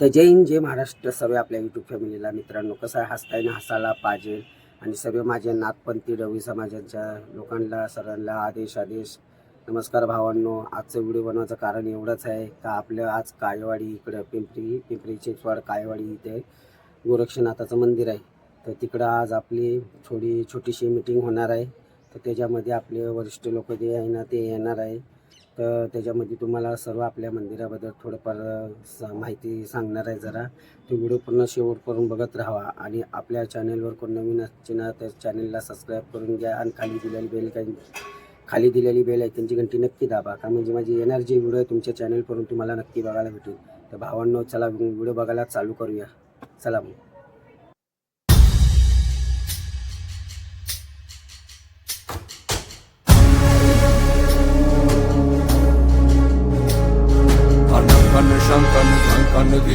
तर जय हिंद जय महाराष्ट्र. सर्व आपल्या यूट्यूब फॅमिलीला मित्रांनो कसं आहे? हसताना हसायला पाहिजे. आणि सर्व माझे नागपंथी रवी समाजाच्या लोकांना सर्वांना आदेश आदेश. नमस्कार भावांनो. आजचं व्हिडिओ बनवायचं कारण एवढंच आहे का आपलं आज कायवाडी इकडं पिंपरी पिंपरी चिंचवाड कायवाडी इथे गोरक्षनाथाचं मंदिर आहे. तर तिकडं आज आपली थोडी छोटीशी मीटिंग होणार आहे. तर त्याच्यामध्ये आपले वरिष्ठ लोक जे आहे ना ते येणार आहे. तर त्याच्यामध्ये तुम्हाला सर्व आपल्या मंदिराबद्दल थोडंफार स माहिती सांगणार आहे जरा. ती व्हिडिओ पूर्ण शेवट करून बघत राहा आणि आपल्या चॅनेलवर कोण नवीन असतील ना तर चॅनेलला सबस्क्राईब करून घ्या आणि खाली दिलेली बेल काही खाली दिलेली बेल आहे त्यांची घंटी नक्की दाबा. का म्हणजे माझी येणार जे व्हिडिओ आहे तुमच्या चॅनेलवरून तुम्हाला नक्की बघायला भेटेल. तर भावांनो चला व्हिडिओ बघायला चालू करूया. चला मग.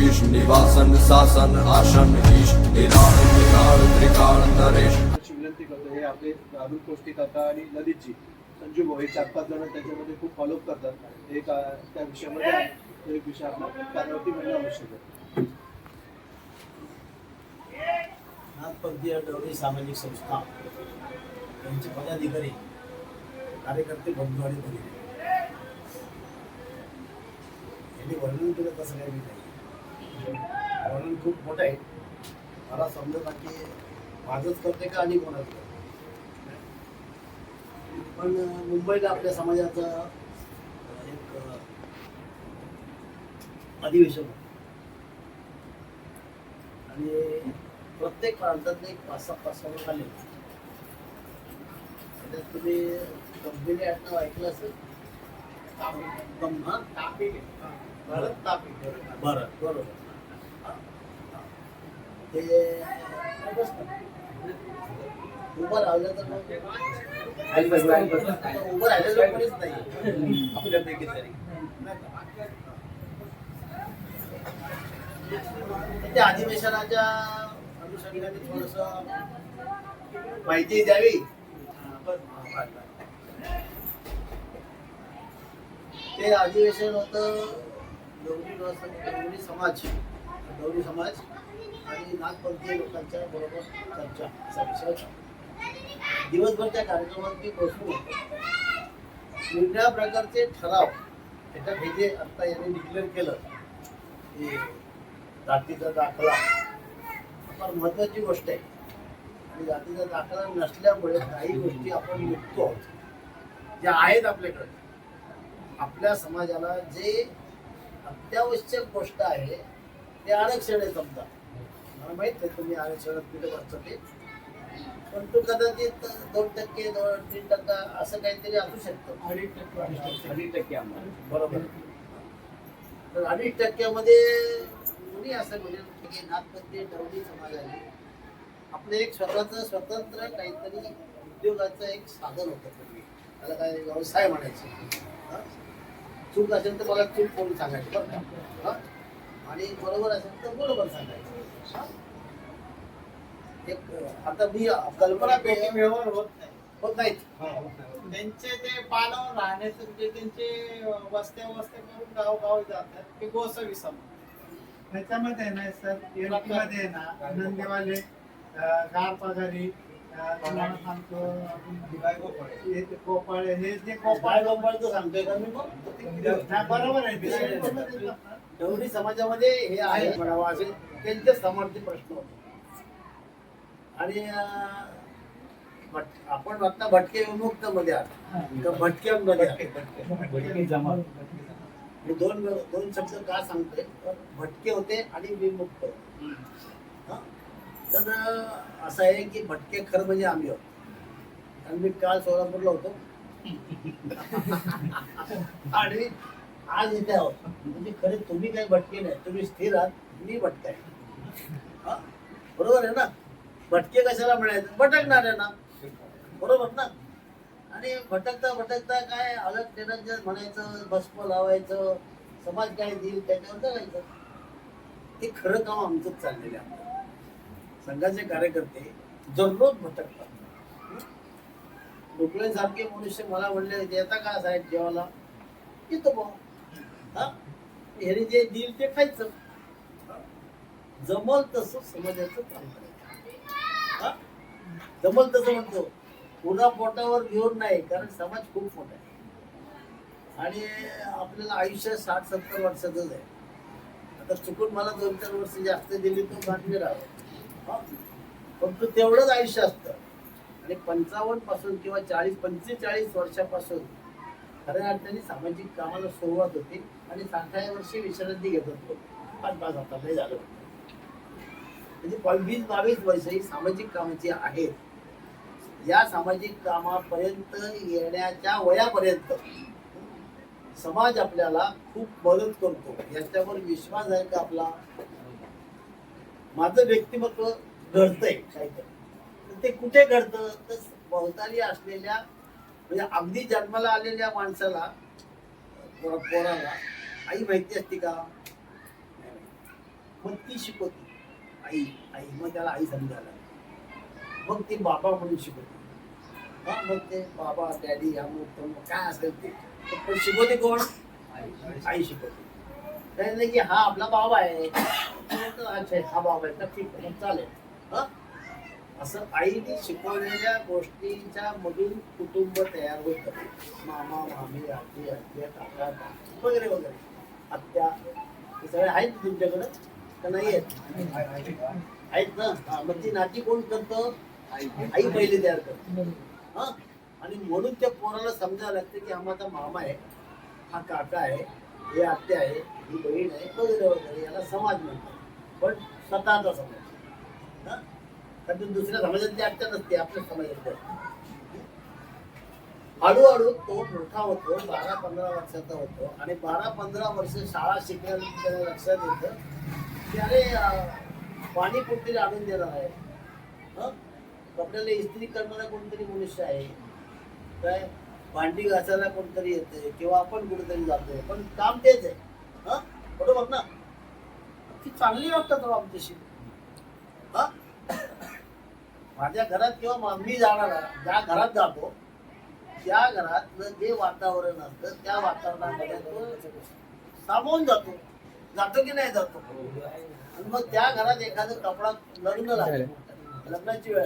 धीश निवासन सासन आसन ईश निराळ निराळ त्रिकाळ नरेश. विनंती करतो हे आपले राहुल कोष्टी काका आणि ललितजी. संजू भाऊ हे चार पाच जण त्याच्यामध्ये खूप फॉलोअप करतात. एक त्या विषयामध्ये एक विषय आपला त्यावरती म्हणणं आवश्यक आहे नाथपंथीय डवरी सामाजिक संस्था. यांचे पदाधिकारी कार्यकर्ते बंधू आणि भगिनी यांनी वर्णन केलं तसं काही नाही. वर्णन खूप मोठं आहे. मला समजत की माझंच करते का आणि कोणाचं पण मुंबईला आपल्या समाजाचं एक अधिवेशन. आणि प्रत्येक प्रांतातले एक पाच सहा पाच सहा लोक आले त्याच्यात तुम्ही कंपनी आडनाव ऐकलं असेल. हा? भरत तापे भरत बरोबर. हा. ते उभं राहिलं तर उभं कोणीच नाही. आपल्यापैकी तरी नाही का? त्या अधिवेशनाच्या अनुषंगाने थोडस माहिती द्यावी. ते अधिवेशन होत गौरी समाज. गौरी समाज. आणि नागपंथीय लोकांच्या बरोबर चर्चा असा विषय दिवसभरच्या कार्यक्रमात मी बसून वेगळ्या प्रकारचे ठराव त्याच्यात हे जे आता यांनी डिक्लेअर केलं की जातीचा दाखला फार महत्वाची गोष्ट आहे. आणि जातीचा दाखला नसल्यामुळे काही गोष्टी आपण निघतो आहोत. ज्या आहेत आपल्याकडे आपल्या समाजाला जे अत्यावश्यक गोष्ट आहे ते आरक्षण आहे समजा. मला माहीत नाही तुम्ही आरक्षणात कुठे वाचता ते. पण तो कदाचित दोन टक्के दोन तीन टक्का असं काहीतरी असू शकतं. अडीच टक्के बरोबर. तर अडीच टक्क्यामध्ये कोणी असं म्हणेल की नाथपंथी डवली समाजाने आपलं एक स्वतःचं स्वतंत्र काहीतरी उद्योगाचं एक साधन होतं पूर्वी. त्याला काय व्यवसाय म्हणायचे? चूक असेल तर मला चूक कोणी सांगायची बरं का? हं? आणि बरोबर असेल तर बरोबर सांगायचं? एक आता मी कल्पना पेटी करतो व्यवहार होत नाही. होत नाही त्यांचे ते पालावर राहण्याचे जे त्यांचे वस्त्या वस्त्या करून गाव गाव जातात ते गोसवी समाज त्याच्यामध्ये ना सर एमपी मध्ये ना नंदेवाले अं, गार पगारी तुम्हाला सांगतो अजून हे ते कोपाळे हे जे काय कोपाळ गोपाळचं सांगतोय का मी मग हा, बरोबर आहे ते. डवरी समाजामध्ये हे आहे म्हणावं असे त्यांचे समर्थी प्रश्न होते आणि आपण आता भटके विमुक्त मध्ये आहात का भटक्यांमध्ये दोन दोन शब्द का सांगतोय भटके होते आणि विमुक्त होते. तर असं आहे की भटके खरं म्हणजे आम्ही आहोत. कारण मी काल सोलापूरला होतो. आणि आज इथे आहोत. म्हणजे खरे तुम्ही काही भटके नाही. तुम्ही स्थिर आहात. मी भटका आहे. बरोबर आहे ना? भटके कशाला म्हणायचं? भटकणार आहे ना? बरोबर ना? आणि भटकता भटकता काय अलग निरंजन म्हणायचं भस्म लावायचं समाज काय देईल त्याच्यावर जगायचं ते खरं काम आमचंच चाललेलं आहे. संघाचे कार्यकर्ते दररोज भटकतात. सारखे मनुष्य मला म्हणले येता का साहेब जेवाला येतो भाऊ. हा? ह्याने जे देईल ते खायचं. जमल तसं समाजाचं काम करायचं. हा? जमल तसं म्हणतो पुन्हा पोटावर घेऊन नाही कारण समाज खूप मोठा आहे. आणि आपल्याला आयुष्य साठ सत्तर वर्षाचंच आहे. आता चुकून मला दोन चार वर्ष जास्त दिली तर बातमी राहावं फक्त तेवढंच आयुष्य असतं. आणि पंचावन्नपासून किंवा चाळीस पंचेचाळीस वर्षापासून खऱ्या अर्थाने सामाजिक कामाला सुरुवात होती आणि साठाव्या वर्षी विश्रांती घेत होतो. पाच पाच आता नाही झालं. म्हणजे पंचवीस बावीस वर्ष ही सामाजिक कामाची आहेत. या सामाजिक कामापर्यंत येण्याच्या वयापर्यंत समाज आपल्याला खूप मदत करतो. याच्यावर विश्वास आहे का आपला? माझं व्यक्तिमत्व घडतंय काहीतरी. तर ते कुठे घडतं? तर भोवताली असलेल्या म्हणजे अगदी जन्माला आलेल्या माणसाला पोराला आई माहिती असते का? मग ती शिकवते. आई आई मग त्याला आई समजायला मग ती बाबा म्हणून शिकवते. हा मग ते बाबा डॅडी या मग काय असेल ते. पण शिकवते कोण? आई शिकवते. काही की हा आपला बाबा आहे. अच्छा हा बाबा आहे. तर ठीक आहे चालेल. हा? असं आईने शिकवलेल्या गोष्टींच्या मधून कुटुंब तयार होतं. मामा मामी आजी आजी काका वगैरे वगैरे. आत्या हे सगळे आहेत तुमच्याकडं? का नाही आहेत? आहेत ना? मग ती नाती कोण करतं? आई पहिले तयार करते. हा? आणि म्हणून त्या पोराला समजायला लागतं की हा माझा मामा आहे. हा काका आहे. हे आत्या आहे ही बहीण आहे वगैरे वगैरे याला समाज म्हणतात. पण स्वतःचा समाज. कारण दुसऱ्या समाजातली आत्या नसते आपल्या समाजातली असते. हळूहळू तो मोठा होतो बारा पंधरा वर्षाचा होतो. आणि बारा पंधरा वर्ष शाळा शिकल्यानंतर लक्षात येतं की अरे पाणी कोणतरी आणून देणार आहे. हं? कपड्याला इस्त्री करणारा कोणतरी मनुष्य आहे. काय? भांडी घासायला कोणतरी येते किंवा आपण कुठेतरी जातोय. पण काम तेच आहे. हं? बरोबर ना? ती चांगली वाटतात आमच्याशी. हं? माझ्या घरात किंवा मा- जाणार ज्या घरात जातो त्या घरातलं जे वातावरण असतं त्या वातावरणामध्ये तो सामावून जातो. जातो की नाही जातो? आणि मग त्या घरात एखादं कपडा लग्न लागलं. लग्नाची वेळ.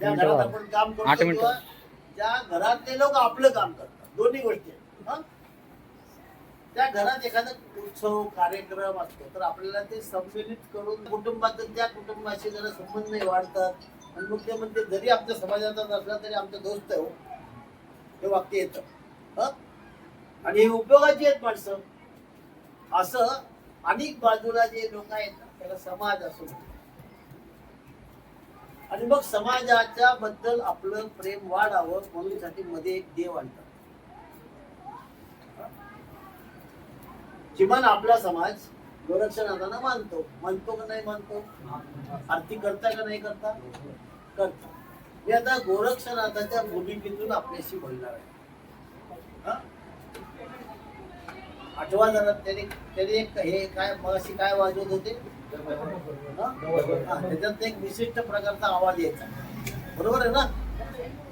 त्या घरात आपण काम करतो किंवा ज्या घरातले लोक आपलं काम करतात दोन्ही गोष्टी आहेत. त्या घरात एखादा उत्सव कार्यक्रम असतो तर आपल्याला ते संमिलित करून कुटुंबात त्या कुटुंबाशी जरा संबंध नाही वाढतात आणि मग ते म्हणते जरी आमच्या समाजाचा असला तरी आमचा दोस्त आहे हो हे वाक्य येतं हं? आणि हे उपयोगाची आहेत माणसं असं अनेक बाजूला जे लोक आहेत ना, त्याला समाज असो म्हणतात. आणि मग समाजाच्या बद्दल आपलं प्रेम वाढावं म्हणून साठी मध्ये एक देव आणतात. किमान आपला समाज गोरक्षनाथांना मानतो. मानतो का नाही मानतो? आरती करता का नाही करता? करता. मी आता गोरक्षनाथाच्या भूमिकेतून आपल्याशी बोलणार आहे. आठवा जरा त्याने त्याने एक हे काय मगाशी काय वाजवत होते? हा? त्याच्यात एक विशिष्ट प्रकारचा आवाज यायचा. बरोबर आहे ना?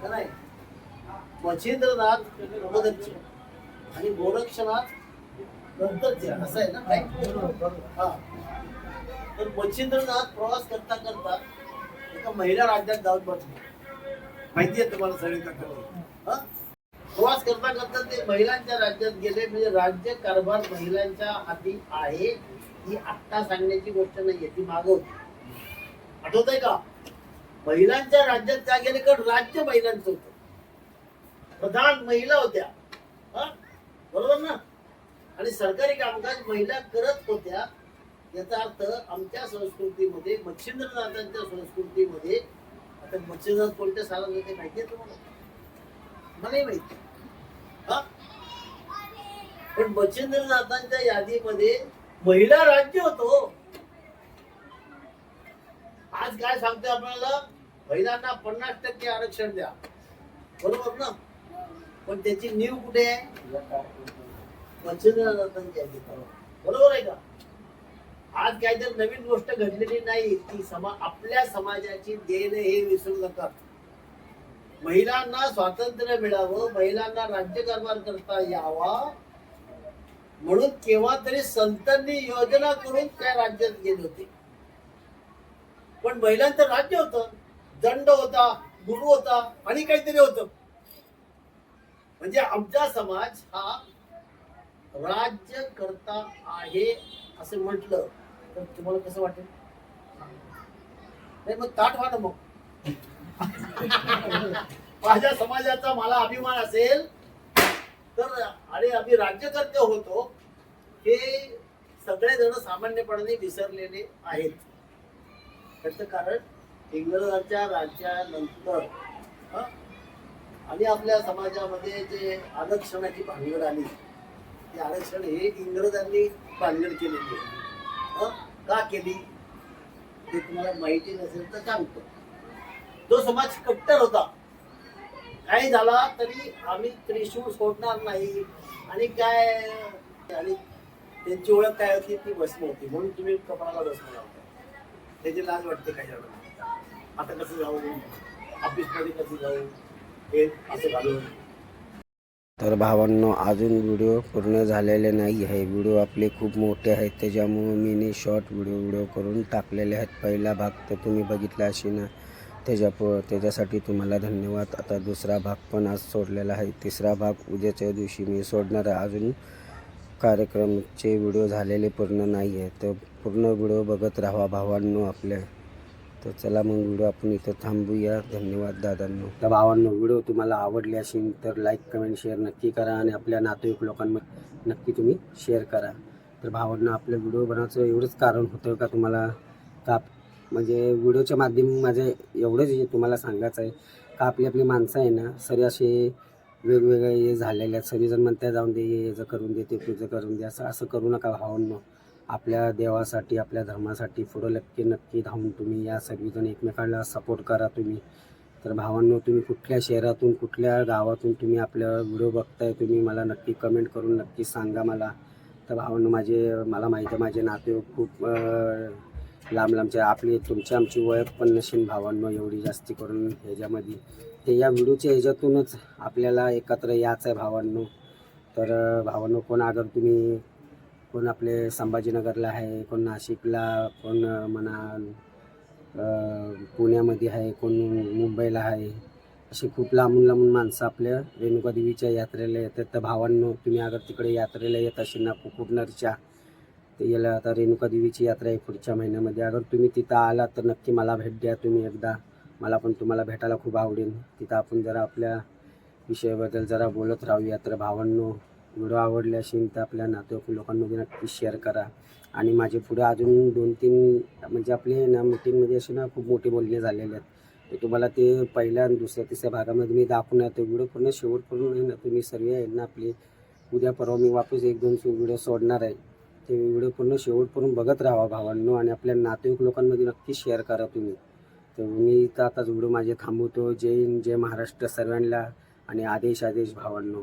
नाही? मच्छिंद्रनाथ अगोदरचे आणि गोरक्षनाथ नंतरचे असं आहे ना? काय? हा. तर मच्छिंद्रनाथ प्रवास करता करता एका महिला राज्यात जाऊन बसले. माहिती आहे तुम्हाला सगळी कथा प्रवास करता करता ते महिलांच्या राज्यात गेले. म्हणजे राज्य कारभार महिलांच्या हाती आहे ही आत्ता सांगण्याची गोष्ट नाहीये ती माग होती. आठवत आहे का? महिलांच्या राज्यात त्या गेले कारण राज्य महिलांचं होत. प्रधान महिला होत्या. हा? बरोबर ना? आणि सरकारी कामकाज महिला करत होत्या. याचा अर्थ आमच्या संस्कृतीमध्ये मच्छिंद्रनाथांच्या संस्कृतीमध्ये आता मच्छिंद्रनाथ कोणत्या सारा होते माहिती आहे तुम्हाला? मलाही माहिती पण मच्छिंद्रनाथांच्या यादीमध्ये महिला राज्य होतो हो. आज काय सांगतोय आपल्याला? महिलांना पन्नास टक्के आरक्षण द्या. बरोबर ना? पण त्याची नीव कुठे आहे? मच्छिंद्रनाथांच्या यादीत बरोबर आहे का? आज काहीतरी नवीन गोष्ट घडलेली नाही. ती समा आपल्या समाजाची देण हे विसरू नका. महिलांना स्वातंत्र्य मिळावं महिलांना राज्यकारभार करता यावा. म्हणून केव्हा तरी संतांनी योजना करून त्या राज्यात गेले होते. पण महिलांचं राज्य होत. दंड होता गुरु होता आणि काहीतरी होत. म्हणजे आमचा समाज हा राज्य करता आहे असं म्हटलं तर तुम्हाला कसं वाटेल? नाही मग ताट व्हा मग. माझ्या समाजाचा मला अभिमान असेल तर अरे आम्ही राज्यकर्ते होतो हे सगळेजण सामान्यपणाने विसरलेले आहेत. त्याचं कारण इंग्रजांच्या राज्यानंतर आणि आपल्या समाजामध्ये जे आरक्षणाची भानगड आली ते आरक्षण हे इंग्रजांनी भानगड केलेली आहे. का केली? ते तुम्हाला माहिती नसेल तर सांगतो. जो समाज कट्टर होता काही झाला तरी आम्ही त्रिशूळ सोडणार नाही. आणि काय आणि त्यांची ओळख काय होती ती भस्म होती. म्हणून तुम्ही कपडाला भस्म लावता त्याची लाज वाटते काही जणांना आता कसं जाऊ? ऑफिसमध्ये कसं जाऊ? हे असं घालून तर भावांनो अजून व्हिडिओ पूर्ण झालेले नाही आहे. व्हिडिओ आपले खूप मोठे आहेत. त्याच्यामुळं मी शॉर्ट व्हिडिओ व्हिडिओ करून टाकलेले आहेत. पहिला भाग तर तुम्ही बघितला अशी ना. त्याच्या प त्याच्यासाठी तुम्हाला धन्यवाद. आता दुसरा भाग पण आज सोडलेला आहे. तिसरा भाग उद्याच्या दिवशी मी सोडणार आहे. अजून कार्यक्रमचे व्हिडिओ झालेले पूर्ण नाही आहे तर पूर्ण व्हिडिओ बघत राहा भावांनो आपल्या तर चला मग व्हिडिओ आपण इथं थांबूया. धन्यवाद दादांनो. तर भावांनो व्हिडिओ तुम्हाला आवडले असेल तर लाईक कमेंट शेअर नक्की करा आणि आपल्या नातेवाईक लोकांमध्ये नक्की तुम्ही शेअर करा. तर भावांना आपल्या व्हिडिओ बनवायचं एवढंच कारण होतं का तुम्हाला? का म्हणजे व्हिडिओच्या माध्यम माझे एवढंच हे तुम्हाला सांगायचं आहे. का आपली आपली माणसं आहे ना सरी असे वेगवेगळे हे झालेले आहेत. सगळीजण म्हणतात जाऊन दे याचं करून दे ते तुझं करून दे. असं असं करू नका भावांनो. आपल्या देवासाठी आपल्या धर्मासाठी पुढं नक्की नक्की धावून तुम्ही या सगळीजण एकमेकांना सपोर्ट करा तुम्ही. तर भावांनो तुम्ही कुठल्या शहरातून कुठल्या गावातून तुम्ही आपल्या व्हिडिओ बघताय तुम्ही मला नक्की कमेंट करून नक्की सांगा मला. तर भावांनो माझे मला माहिती आहे माझे नाते खूप लांब लांबचे आपली तुमची आमची ओळख पण नसेल भावांनो एवढी जास्ती करून ह्याच्यामध्ये. ते या व्हिडिओच्या ह्याच्यातूनच आपल्याला एकत्र यायचं आहे भावांनो. तर भावांनो कोण अगर तुम्ही कोण आपले संभाजीनगरला आहे कोण नाशिकला कोण म्हणा पुण्यामध्ये आहे कोण मुंबईला आहे अशी खूप लांबून लांबून माणसं आपल्या रेणुका देवीच्या यात्रेला येतात. तर भावांनो तुम्ही अगर तिकडे यात्रेला येत असेल ना कुकुटनरच्या तर याला आता रेणुका देवीची यात्रा आहे पुढच्या महिन्यामध्ये. अगर तुम्ही तिथं आलात तर नक्की मला भेट द्या तुम्ही एकदा. मला पण तुम्हाला भेटायला खूप आवडेल. तिथं आपण जरा आपल्या विषयाबद्दल जरा बोलत राहूया तर भावांनो व्हिडिओ आवडले असेल तर आपल्या नातेवाईक लोकांमध्ये नक्की शेअर करा. आणि माझे पुढे अजून दोन तीन म्हणजे आपले ना मीटिंगमध्ये असे ना खूप मोठे बोलणे झालेले आहेत. तर तुम्हाला ते पहिल्या आणि दुसऱ्या तिसऱ्या भागामध्ये मी दाखवणार ते व्हिडिओ पूर्ण शेवट करून आहे ना तुम्ही सर्व आहेत ना आपले. उद्या परवा मी वापस एक दोन व्हिडिओ सोडणार आहे. ते व्हिडिओ पूर्ण शेवटपर्यंत बघत राहा भावांनो आणि आपल्या नातेवाईक लोकांमध्ये नक्की शेअर करा तुम्ही. तर मी तर आताच व्हिडिओ माझे थांबवतो. जय हिंद जय महाराष्ट्र सर्वांना आणि आदेश आदेश भावांनो.